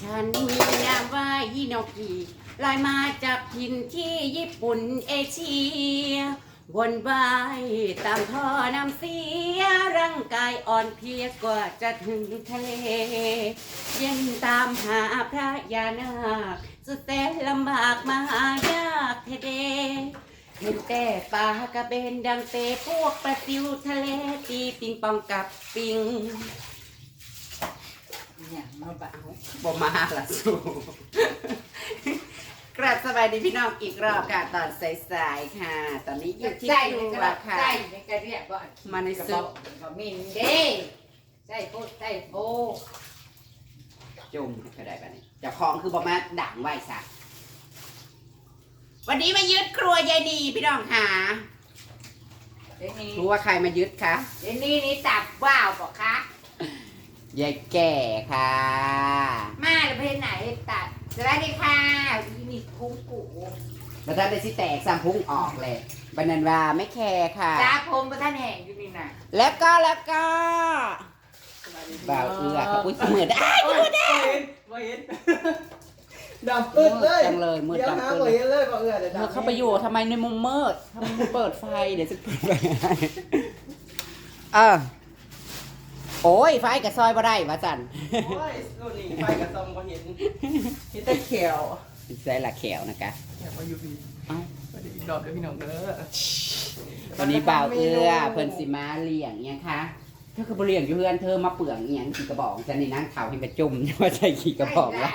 ฉันมีนามว่าฮิโนกิลอยมาจากถิ่นที่ญี่ปุ่นเอเชียวนวายตามท่อน้ำเสียร่างกายอ่อนเพลียกว่าจะถึงทะเล เย็นตามหาพระยานาคสุดแสนลำบากมหายากเทเดเห็นแต่ปลากระเบนดังเตะพวกปลาซิวทะเลตีปิงปองกับปิง เนี่ยมาบ่าวบ่มาละสู้กราบสบายดีพี่น้องอีกรอบค่ะตอนสายๆค่ะ ตอนนี้อยู่ที่ใส่คในรักวระค่ะ ใส่ในกระเรียบว่ามาในกระซุบอปกบะมินเด้ใส่โพดใส่โพจุ่มก็ได้ปะเนี่ยเจ้าของคือบ่มาด่างไหวซะวันนี้มายึดครัวยายดีพี่น้องค่ะเดี๋ยวนี้รู้ว่าใครมายึดคะเดี๋ยวนี้นี่ตับว่าวบอกคะ ยายแก่ค่ะ มาแล้วเพศไหนตัดสวัสดีค่ะนี่คุ้งกูแล้วถ้าได้สิแตกซ้ำพุงออกเลยบันนันว่าไม่แคร์ค่ะ จ้าผมประท่านแห่งอยู่นี่น่ะแล้วก็แล้วก็บ่าวเอือกับอุ้ยเหมือนอ้าวมืดบ่เห็นบ่เห็นดำปืดเลยจังเลยมืดเดี๋ยวดำหาปืบ่ดเห็นเลยบ่เอื้อเดี๋ยวเธอดำเข้าไปอยู่ทำไมในมุมมืดทำไมไม่เปิดไฟเดี๋ยวจะเปิดไฟให้เออ โอ้ยไฟกับซอยบ่ได้วะจันโอ้ยรุ่นนี้ไฟกระซองบ่เห็นเห็นแต่แขวใส่ละแขวนะคะอยากมาอยู่พี่เอ้าสวัสดีอีกรอบเด้อพี่น้องเด้อวันนี้บ่าวเอือเพิ่นสิมาเลี้ยงเนี่ยค่ะเธอคือบ่เลี้ยงอยู่เพื่อนเธอมาเปลืองเอียงขี่กระบอกฉันนี่นั่งเข่าให้กระจุ่มว่าใส่ขี่กระบอกได้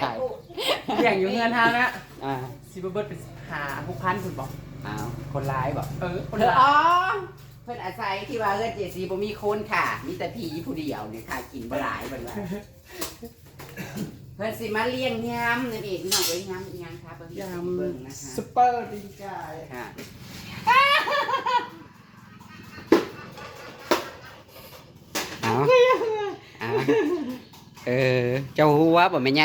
เลี้ยงอยู่เงินทางนะอ่าสิบ่เบิดเป็นหาหกพันคุณบอกเอาคนร้ายบอกเออคนเธอละอ๋อ เพิ่นอาศัยที่ว่าเอื้อเจสีบ่มีคนค่ะ มีแต่ผีผู้เดียวเนี่ยค่ะกินบ่หลายเพิ่นว่าเพิ่นสิมาเลี้ยงยำนั่นเองพี่น้องเอ้ยยำยำค่ะเบิ่งยเบิ่งนะำคะซุปเปอร์ดิงกาย ค่ะเอาเอาเออเจ้าหัวบ่แม่นไง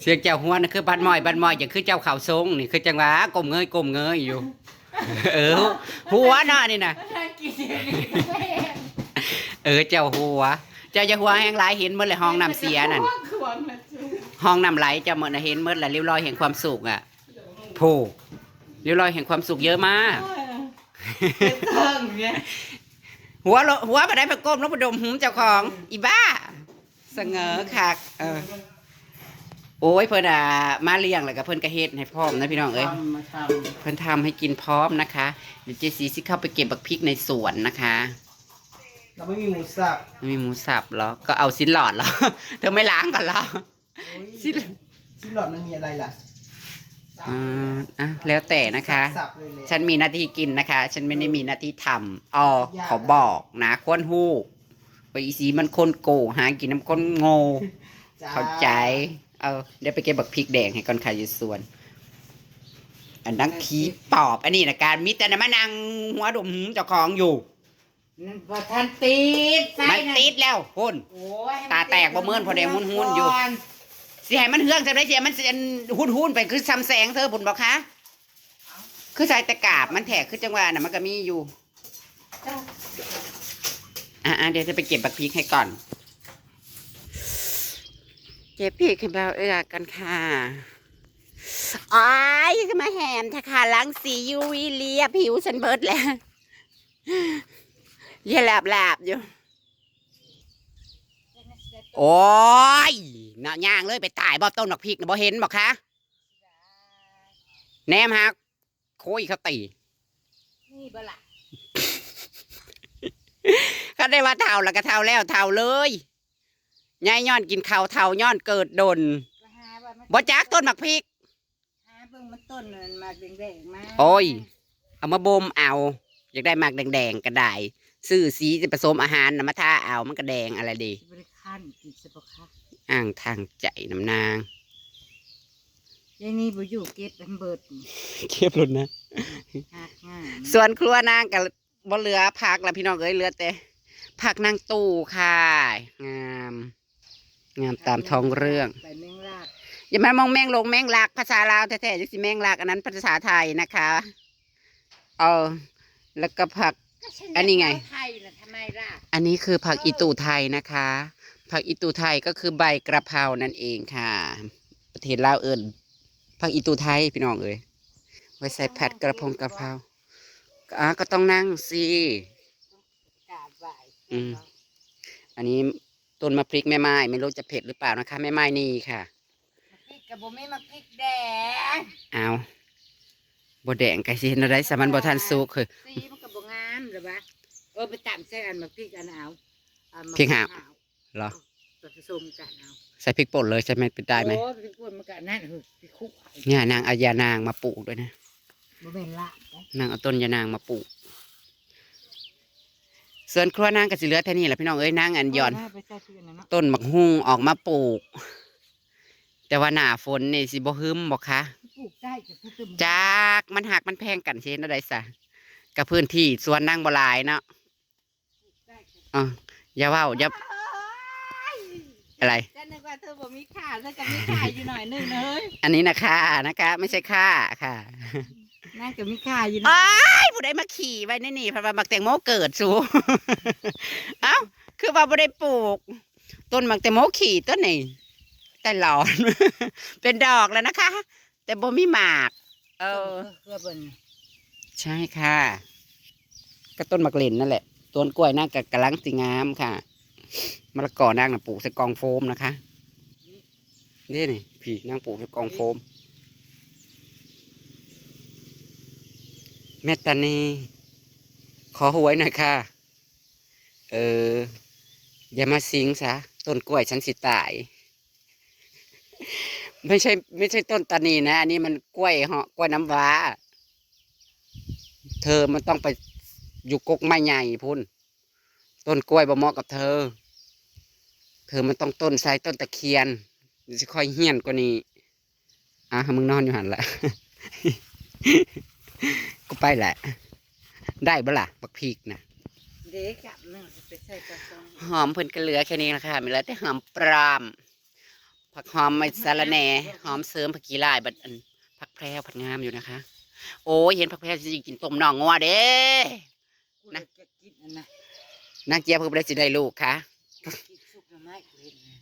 เสียงเจ้าหัวน่ะคือบัดมอยบัดมอยอย่างคือเจ้าข่าวทรงนี่คือจังหวะกลมเงยกลมเงยอยู่ เออหัวเนาะนี่น่ะน่ากินนี่แม่เออเจ้าหัว เจ้าจะหัวแห่งหลายเห็นเมื่อไรห้องน้ำเสียนั่น ขวางนะจ๊ะห้องน้ำไหลเจ้าเมื่อน่ะเห็นเมื่อไรริ้วรอยแห่งความสุขอะถูกริ้วรอยแห่งความสุขเยอะมากเป็นเทิงเนี่ยหัวโลหัวมาได้ประกบแล้วประดมหูเจ้าของ อีบ้าเสงอคักเออ โอ้ยเพิ่นอะมาเลี้ยงแล้วก็เพิ่นก็เฮ็ดให้พร้อมนะพี่น้องเอ้ยทำมาทเพิ่นทำให้กินพร้อมนะคะเดี๋ยวเจสีสิเข้าไปเก็บบักพริกในสวนนะคะำเราไม่มีหมูสับไม่มีหมูสับเหรอก็เอาสิ้นหลอดเหรอ เธอไม่ล้างก่อนเหรอชิ้น ชิ้นหลอดมันมีอะไรล่ะอ่าอะแล้วแต่นะคะ สับเลยเลยฉันมีหน้าที่กินนะคะ ฉันไม่ได้มีหน้าที่ทำอ๋อขอบอกนะค้นหูกไปอีสีมันคนโกหากินน้ำคนโง่ จ้เข้าใจ เอาเดี๋ยวไปเก็บบักพริกแดงให้ก่อนค่ะอยู่ส่วน อันนั้นผีปอบ อันนี้นะการมิแต่นะมานั่งหัวดมเจ้าของอยู่ นั่นประท่านติดใส่มันน่ะติดแล้วคุณโอ้ยตาแตกบ่เมินพอแดงหุ้นๆอยู่สิให้มันเฮืองจะได้เสียมันสิอันหุ้นหุ้นๆไปคือซ้ำแสงเธอผุนบอกคะคือใส่ตะกราบมันแถกคือจังหวะน่ะมันก็มีอยู่ อะๆเดี๋ยวจะไปเก็บบักพริกให้ก่อน เก็บพริกให้เบาเอื้อกันค่ะอ้ายจะมาแหมทะค่ะล้างสียูวีเลียผิวฉันเบิดแล้วเย่าหลาบหลาบๆอยู่โอ้ยเนาะย่างเลยไปตายบ่ต้นดอกพริกนะบ่เห็นบอกคะแนมฮักโคยเขาตีนี่บ่ล่ะก็ได้ว่าเท่าแล้วก็เท่าแล้วเท่าเลย ยายย้อนกินข้าวเท่าย้อนเกิดดนก็หาว่ามันบ่จักต้นหมักพริกหาเบิ่งมันต้นมันมาแดงๆมาโอ้ย เอามาบ่มเอาอยากได้หมากแดงๆก็ได้ซื้อสีจะผสมอาหารนะมาทาเอามันก็แดงอะไรดีบริคันกินสะบคะอ่างทางใจน้ำนางยายนี่บ่อยู่เก็บมันเบิดเก็บรุนนะหักง่ายส่วนครัวนางกับบ่เหลือผักแล้วพี่น้องเอ้ยเหลือแต่ผักนางตู้ค่ะงาม งามตามท้องเรื่องไปแมงลากอย่ามามองแมงลงแมงลักภาษาลาวแท้ๆจังสิแมงลักอันนั้นภาษาไทยนะคะเออแล้วก็ผัก อันนี้ไง ไทยล่ะทำไมล่ะอันนี้คือผักอีตูไทยนะคะ ผักอีตูไทยก็คือใบกระเพรานั่นเองค่ะ ประเทศลาวเอิญผักอีตูไทยพี่น้องเอ้ยไว้ใส่ผัดกระพงกระเพราอะก็ต้องนั่งสิกราบไหว้อืมอันนี้ ต้นมะพริกแม่ไม้ไม่รู้จะเผ็ดหรือเปล่านะคะแม่ไม้นี่ค่ะพริกกับบ่มีมาพริกแดงเอาบดแดงไก่สิเห็นอะไรสามันบทันสุกคือสีมันก็บ่งามหรือวะเออไปตามใส่อันมาพริกอันเอาอันมะพริกหาวเหรอผสมกันเอาใส่พริกป่นเลยใช่ไหมเป็นได้ไหมโอ้พริกป่นมันก็นั่นเออพริกคุกเนี่ยนางเอายานางมาปลูกด้วยนะบ่เป็นละนางเอาต้นยานางมาปลูก ส่วนครัวนางก็สิเหลือแค่นี้แหละพี่น้องเอ้ยนางอันหย่อน ไปใส่พริกอันนั้นเนาะต้นมักฮุ่งออกมาปลูก แต่ว่าหน้าฝนนี่สิบ่ฮึมบ่คะปลูกได้จะพูดถึงจากมันหักมันแพงกันเช่นอะไรซะกับพื้นที่สวนนางบ่หลายเนาะอ๋ออย่าเว้าอย่าอะไร จะนึกว่าเธอบ่มีค่าเธอก็มีค่าอยู่หน่อยนึงนะเฮ้ย อันนี้นะค่านะคะ ไม่ใช่ค่าค่ะ น่าจะมีค่าอยู่หน่อยอ้ายผู้ใดมาขี่ไว้นี่นี่เพราะว่ามักแตงโมเกิดสู เอ้าคือว่าบ่ได้ปลูก ต้นมักแตงโมขี่ต้นนี้แต่หลอน เป็นดอกแล้วนะคะ แต่บ่มีหมาก เออ เพื่อเบิ่นใช่ค่ะ ก็ต้นมักเล่นนั่นแหละ ต้นกล้วยน่ากับกระลังสีงามค่ะมะละกอนางน่ะปลูกใส่กองโฟมนะคะ นี่นี่พี่นางปลูกใส่กองโฟม แม่ตานีขอหวยหน่อยค่ะ เออ อย่ามาสิงซะต้นกล้วยฉันสิตาย ไม่ใช่ ไม่ใช่ต้นตานีนะ อันนี้มันกล้วยเหาะกล้วยน้ำว้า เธอมันต้องไปอยู่กกไม้ใหญ่พุ่น ต้นกล้วยบ่เหมาะกับเธอ เธอมันต้องต้นไทรต้นตะเคียนจะค่อยเฮี้ยนกว่านี้อะมึงนอนอยู่หันละ กูไปแหละ ได้บ่ล่ะบักพีกนะเด็กกลับนึงไปใส่กระซองหอมเพิ่นก็เหลือแค่นี้นะคะมีแล้วแต่หอมปราม ผักหอมไม่สาระแหน่หอมเสริมผักกีลายบัดอันผักแพรวผัดงามอยู่นะคะ โอ้ยเห็นผักแพรวสิกินต้มน่องงัวเด้กูนะจะกินอันนะนางเจี๊ยบเพิ่นบ่ได้สิได้ลูกค่ะกินสุกหน่อไม้กูเห็นนะ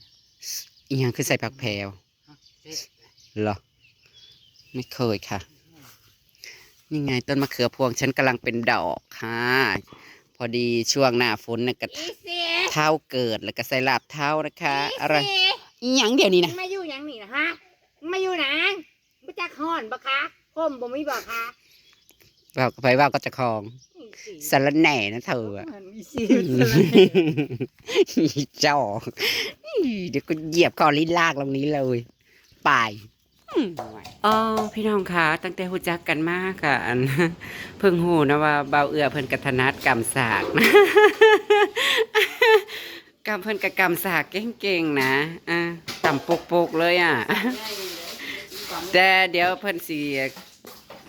อีหยังคือใส่ผักแพรวเด็กเหรอไม่เคยค่ะ นี่ไงต้นมะเขือพวงฉันกำลังเป็นดอกค่ะ พอดีช่วงหน้าฝนน่ะก็อีเสีเท้าเกิดแล้วก็ใส่ลาบเท้านะคะอีอะไรเสีอีหยังเดี๋ยวนี้มึนะงมาอยู่หยังนี่นะฮะมึงมาอยู่หนังบ่จักฮ้อนบ่คะห่มบ่มีบ่คะว่าก็ไปว่าก็จะคลองอีเสีสารแหน่นะเธออะมันอีเสีอีจอกเดี๋ยวก็เหยียบคอลิ้นลากลงนี้เลยไป อ๋อพี่น้องคะตั้งแต่หูจักกันมากค่ะอันเพิ่งหูนะว่าเบาเอือเพิ่นกัถนัดกำสากนะกำเพิ่นกับกำสากเก่งๆนะอะต่ำปกๆเลยอะแต่เดี๋ยวเพิ่นสิ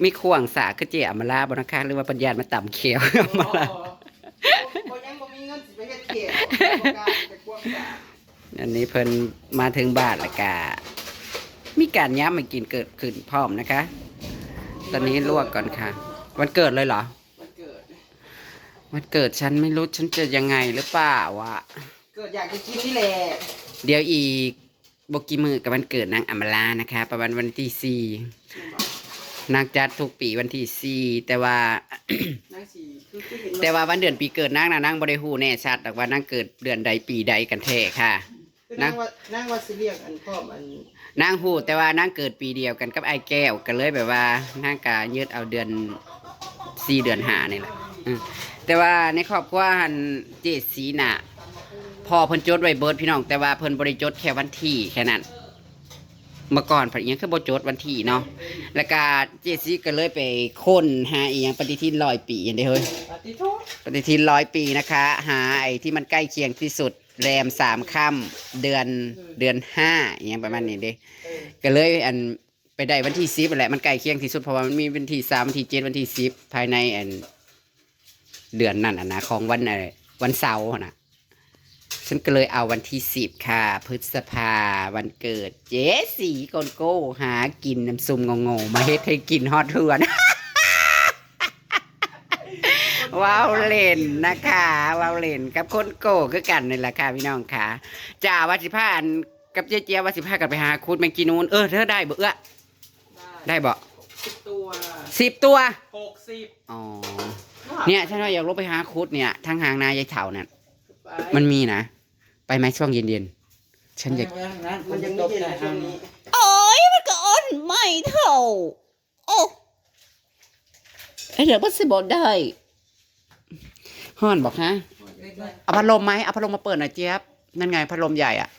มีข่วงสากคือเจียมาลาบนะคะหรือว่าปัญญาณมาต่ำเขียวมาลาบ่ยังบ่มีเงินสิไปเฮ็ดเขียบ่กล้าไปควงสากอันนี้เพิ่นมาถึงบ้านและกะ มีการย้ำมากินเกิดขึ้นพร้อมนะคะ ตอนนี้ลวกก่อนค่ะ วันเกิดเลยเหรอมันเกิด วันเกิดฉันไม่รู้ฉันจะยังไงหรือเปล่าวะ เกิดอยากจะกินนี่แหละ เดี๋ยวอีกบกีมือกับวันเกิดนางอมลานะคะ ประมาณวันที่สี่นางจัดทุกปีวันที่สี่แต่ว่า แต่ว่าวันเดือนปีเกิดนางนะนางบริหูแน่ชัดแต่ว่านางเกิดเดือนใดปีใดกันแท้ค่ะนางว่านางว่าสิเรียกอันพร้อมอัน นางหูแต่ว่านางเกิดปีเดียวกันกับไอ้แก้วกันเลยแบบว่านางกายืดเอาเดือนสี่เดือนหานี่แหละอืมแต่ว่าในครอบครัวหันเจดสีน่ะพอเพิ่นจดไว้เบิดพี่น้อง แต่ว่าเพิ่นบริจดแค่วันที่แค่นั้นเมื่อก่อนผัดอิหยังคือบ่จดวันที่เนาะแล้วก็เจดสีก็เลยไปค้นหาอีหยังปฏิทินร้อยปีอย่างเดียวเฮ้ยปฏิโทษปฏิทินร้อยปีนะคะ หาไอ้ที่มันใกล้เคียงที่สุด แรมสามค่ำเดือนเดือนห้าอย่างเงี้ยประมาณนี้เด้เออก็เลยอันไปได้วันที่สิบแหละมันใกล้เคียงที่สุดเพราะว่ามันมีวันที่สามวันที่เจ็ดวันที่สิบภายในอันเดือนนั่นอะนะของวันอะไรวันเสาร์อะนะฉันก็เลยเอาวันที่สิบค่ะ พฤษภาวันเกิด เจ๊สีโกนโก้หากินน้ำซุมงงๆมาเฮ็ดให้กินฮอดเทือนโว้าวเล่นนะคะว้าวเล่นกับคนโก้คือกันนี่แหละค่ะพี่น้องค่ะจ่าวัชิพานกับเจ๊เจี๊ยบวัชิพากันไปหาคูดแมงกีนูนเออเธอได้เบอเอ้อได้บ่สิบตัวสิบตัวหกสิบอ๋อเนี่ยฉันว่าอยากลงไปหาคูดเนี่ยทางหางนายายเถาเนี่ยไปมันมีนะ ไปไหมช่วงเย็นๆฉันอยากมันยังไม่เย็นในช่วงนี้โอ้ยมันก็อ่อนไม่เท่าโอ้ไอเดี๋ยวมันสิบอกได้ ฮ้อนบอกฮะเอาพัดลมไหมเอาพัดลมมาเปิดหน่อยเจี๊ยบนั่นไงพัดลมใหญ่อะ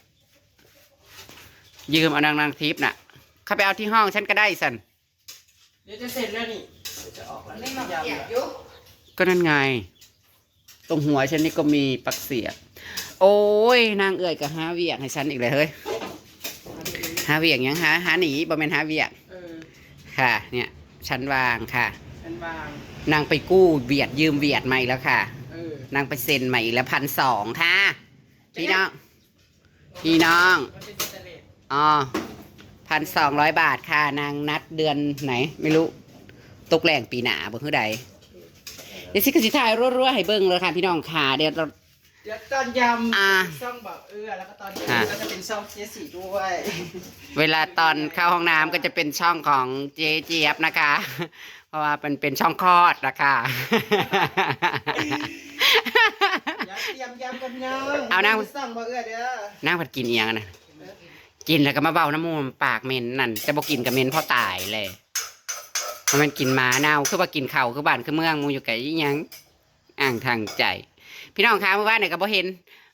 ยืมเอานางนางทิพย์น่ะ เข้าไปเอาที่ห้องฉันก็ได้สันเดี๋ยวจะเสร็จแล้วนี่จะออกแล้วไม่มาเกียบยุก็นั่นไง ตรงหัวฉันนี่ก็มีปักเสียบโอ้ยนางเอื่อยกับหาเวียกให้ฉันอีกเลยเฮ้ยหาเวียกยังหาหาหนีบ่แม่นหาเวียกค่ะ เนี่ย ฉันวางค่ะอันวาง นางไปกู้เวียดยืมเวียดมาอีกแล้วค่ะ นางไปเซ็นมาอีกแล้วพันสองค่ะ พี่น้อง พี่น้องมันเป็นสแตนเลสอ๋อพันสองร้อยบาทค่ะ นางนัดเดือนไหน ไม่รู้ตกแรงปีหนาบ่คือใดเดี๋ยวสิกสิถ่ายรัวๆให้เบิ่งเลยค่ะพี่น้องค่ะเดี๋ยว เราเดี๋ยวตอนยำอ่าช่องแบบเอื้อแล้วก็ตอนเย็นอ่าก็จะเป็นช่องเจสีด้วยเวลาตอนเข้าห้องน้ำก็จะเป็นช่องของเจเจี๊ยบนะคะ เพราะว่าเป็นเป็นช่องคลอดนะคะอย่าเตรียมยำกันยังเอานะสั่งมาเอื้อเด้อนั่งผัดกินเอียงอะนะกินแล้วก็มาเบาน้ำมูกปากเหม็นนั่นแต่บอกินกับเหม็นเพราะตายเลยเพราะมันกินหมาเน่าคือว่ากินเข่าวคือบ้านคือเมืองหมูอยู่ไกลอีหยังอ่างทางใจ พี่น้องคะเมื่อวานเนี่ยก็บ่เห็น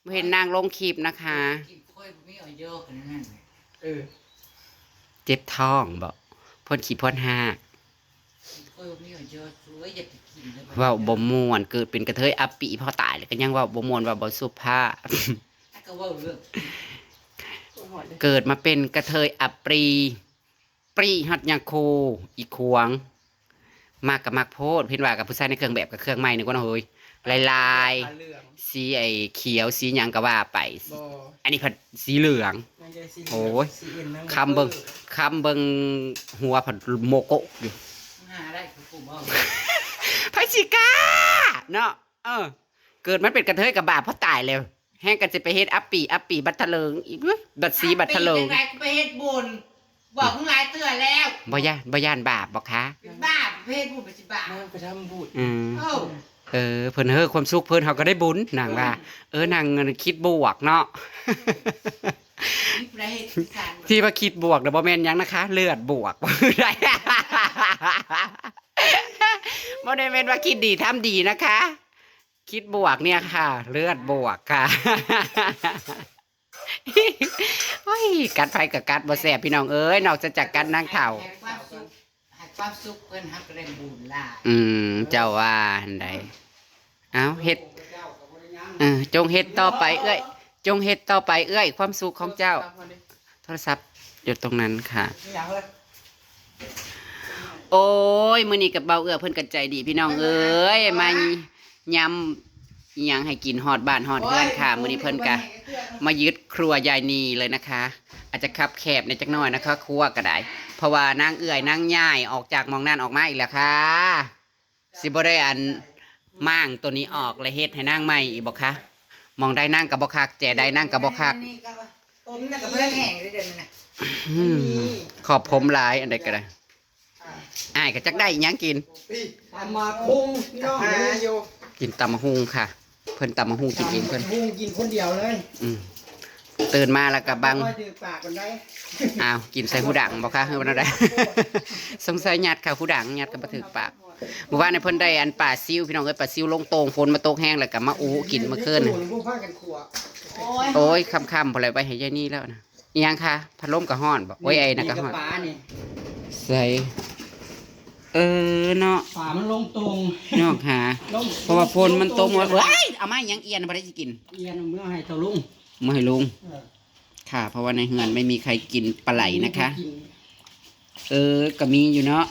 บ่เห็นนางลงคลิปนะคะ กินกล้วยไม่เอาเยอะขนาดนั้นเออเจ็บท้องบอกพ่นขี้พ่นห้ากกล้วยไม่เอาเยอะสวยอยากกินเลยเว่าบ่ม่วนเกิดเป็นกระเทยอัปปีเพราะตายเลยก็ยังเว่าบ่ม่วนเว่าบ่สุภาพก็ว่าเรื่องเกิดมาเป็นกระเทยอัปรี ปรีฮัดยังโคอีควง มากกับมากโพดเพิ่นว่ากับผู้ชายในเครื่องแบบกับเครื่องไม้นึกว่าเฮ้ย ลายลายผ้าเหลืองๆสีไอ้เขียวสีหยังก็ว่าไปบออันนี้ผัดสีเหลืองไม่ใช่สีโอ้ย สีเอ็นนั่งคำเบิงคำเบิงหัวผัดโมโกะอยู่หาได้คือกูบอกไพชิกาเนาะเออ เกิดมันเป็นกระเทยกับบาปเพราะตายแล้วแห้งกันจะไปเฮ็ดอัปปีอัปปีบัตรเถลิงอีกเว้ยบัตรสีบัตรเถลิงปีจังไรกูไปเฮ็ดบุญบอกมึงหลายเตือนแล้วบ่ย่านบ่ย่านบาปบ่คะเป็นบ้าประเพศบุญไปสิบ้านั่งไปทำบุญอืมเอ้า เออเพิ่นเฮ้อความสุขเพิ่นเขาก็ได้บุญนางว่า เออนางคิดบวกเนาะมีประเทศที่สานที่ว่าคิดบวกเดี๋ยวบ่แม่นหยังนะคะ เลือดบวกบ่ได้บ่ได้แม่นว่าคิดดีทำดีนะคะ คิดบวกเนี่ยค่ะ เลือดบวกค่ะโอ้ยกัดไฟกับกัดบ่แซ่บพี่น้องเอ้ยนอกจากกัดนางเฒ่าให้ ความสุขเพิ่นฮักเร่งบุญหลายอืมเจ้าว่าอันใดเอาเฮ็ดเออจงเฮ็ดต่อไปเอ้ยจงเฮ็ดต่อไปเอ้ยความสุขของเจ้า โทรศัพท์อยู่ตรงนั้นค่ะ ไม่อยากเลยโอ้ยมื้อนี้กับเบาเอื้อเพิ่นกันใจดีพี่น้องเอ้ยมายำอิหยังให้กินฮอดบ้านฮอดเฮือนค่ะมื้อนี้เพิ่นกะ มายึดครัวยายนีเลยนะคะ อาจจะคับแคบในจักหน่อยนะคะ ครัวก็ได้ เพราะว่านางเอื้อยนางย่ายออกจากหมองนั่นออกมาอีกแล้วค่ะ สิบ่ได้อันม่างตัวนี้ออกเลยเฮ็ดให้นางใหม่อีกบ่คะมองได้นั่งกับบ่คักแจได้นั่งกับบ่คักนี่ก็ว่าต้มน่ะกักับบเพื่เพื่ออนนแห่แห่งได้เดือนน่ะอืมขอบผมหลายอันใดก็ได้อ้ายก็จักได้อิหยังกินทำมาพุงพี่น้องหาอยู่กินตำมะฮุงค่ะ เพิ่นตำมะฮุงกินเองเพิ่นพุงกินคนเดียวเลย อืม ตื่นมาแล้วก็บัง ค่อยถือปากกันได้อ้าวกินใส่หูดังบ่คะคือวันใดสงสัยยัดค่ะหูดังยัดกับบ่ถึกปากเมื่อวานในเพิ่นได้อันป่าซิวพี่น้องเอ้ยป่าซิวลงโตงฝนมาตกแห้งแล้วก็มาอูกินเมื่อคืนหน่ะผู้พากันขัวโอ้ยโอ้ยค่ำๆพอเลยไปให้ยายนี่แล้วนะอิหยังคะพัดลมก็ฮ้อนบ่โอ้ยไอ้น่ะก็ฮ้อนปลานี่ใส่เออเนาะฝามันลงตรงน้องค่ะลงเพราะว่าฝนมันตกหมดเว้ยเอามาอิหยังเอียนบ่ได้สิกิน เอียนเมื่อให้เท่าลุง มาให้ลุงเออค่ะ เพราะว่าในเฮือนไม่มีใครกินปลาไหลนะคะกินเออก็มีอยู่เนาะ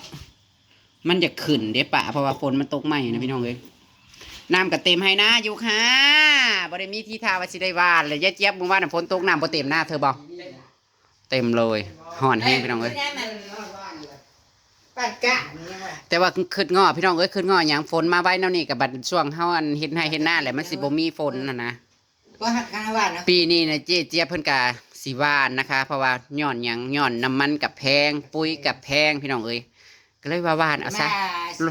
มันจะขึ้นเด้ป่ะเพราะว่าฝนมันตกใหม่นะพี่น้องเอ้ยน้ำก็เต็มให้นะอยู่ค่ะบ่ได้มีที่ทาว่าสิได้หวานเลยยายเจี๊ยบมึงว่าน่ะฝนตกน้ำบ่เต็มหน้าเธอบ่เต็มเลยห่อนแห้งพี่น้องเอ้ยได้มันหน้าบ้านเลยปากกะนี่ยังไงแต่ว่าขึ้นงอพี่น้องเอ้ยขึ้นงอหยังฝนมาไว้แนวนี้กับบัดช่วงเฮาอันเฮ็ดให้เฮ็ดหน้าแหละมันสิบ่มีฝนน่ะนะ ก็หักคานว่านะปีนี้นะเจ๊เจี๊ยบเพิ่นก็สิหว่านนะคะ เพราะว่าย้อนหยังย้อนน้ำมันกับแพง ปุ๋ยกับแพงพี่น้องเอ้ยก็เลยว่าหว่านเอาซะ ม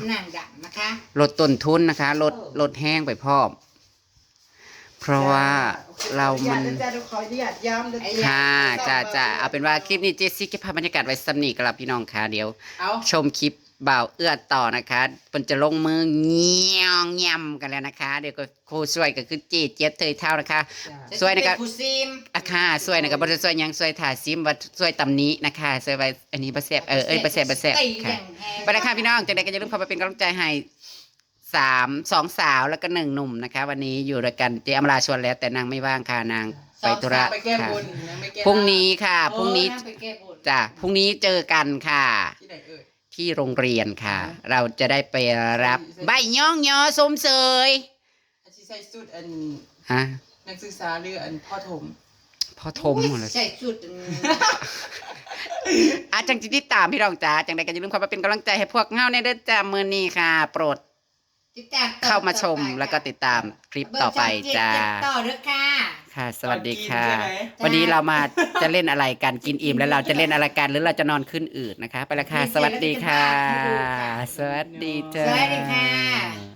าหนังดังนะคะลดต้นทุนนะคะลดลดแห้งไปพร้อม เพราะว่าเรามันจะขออนุญาตย้ำเลยค่ะจะจะเอาเป็นว่าคลิปนี้เจสซี่เก็บภาพบรรยากาศไว้สำนีกับเราพี่น้องค่ะเดี๋ยว เอา ชมคลิป บ่าวเอื้อต่อนะคะมันจะลงมือเงี้ยงยำกันแล้วนะคะ เดี๋ยวก็ครูช่วยก็คือเจเจี๊ยบเทยเท่านะคะสวยนะครับผู้ซิมอาค่ะสวยนะครับบ่ได้สวยหยังสวยถ่าซิมว่าสวยตำนี้นะคะสวยไว้อันนี้บ่แซ่บเออเอ้ยบ่แซ่บบ่แซ่บค่ะไปนะคะพี่น้องจังได๋ก็อย่าลืมเข้าไปเป็นกำลังใจให้สามสองสาวแล้วก็หนึ่งหนุ่มนะคะ วันนี้อยู่ด้วยกันเจอมราชวนแล้วแต่นางไม่ว่างค่ะนางไปธุระไปแก้ค่ะบนยังไม่แก้พรุ่งนี้ค่ะพรุ่งนี้โอ้ำไปแก้บนจ้ะพรุ่งนี้เจอกันค่ะที่ไหนเอ่ย ที่โรงเรียนค่ะ เราจะได้ไปรับ ใบย่องยอสมเสยอาชีใส่สุดอันฮะนักศึกษาหรืออันพ่อถมพ่อทมหมดเลยใส่สุดอาจังจิติดตามพี่รองจ๋าจังใดก็อย่าลืมเข้ามาเป็นกำลังใจให้พวกเฮาในเด้อจ้ามื้อนี้ค่ะ โปรด ติดตามต่อเข้ามาชมต่อไปแล้วก็ติดตามคลิปต่อไปจ้าเบอร์ช่องเจ็ดต่อเด้อค่ะ ค่ะ สวัสดีค่ะ ตอนกินใช่ไหม วันนี้เรามาจะเล่นอะไรกันกินอิ่มแล้วเราจะเล่นอะไรกันหรือเราจะนอนขึ้นอืดนะคะ ไปแล้วค่ะ สวัสดีค่ะ สวัสดีจ้า สวัสดีค่ะ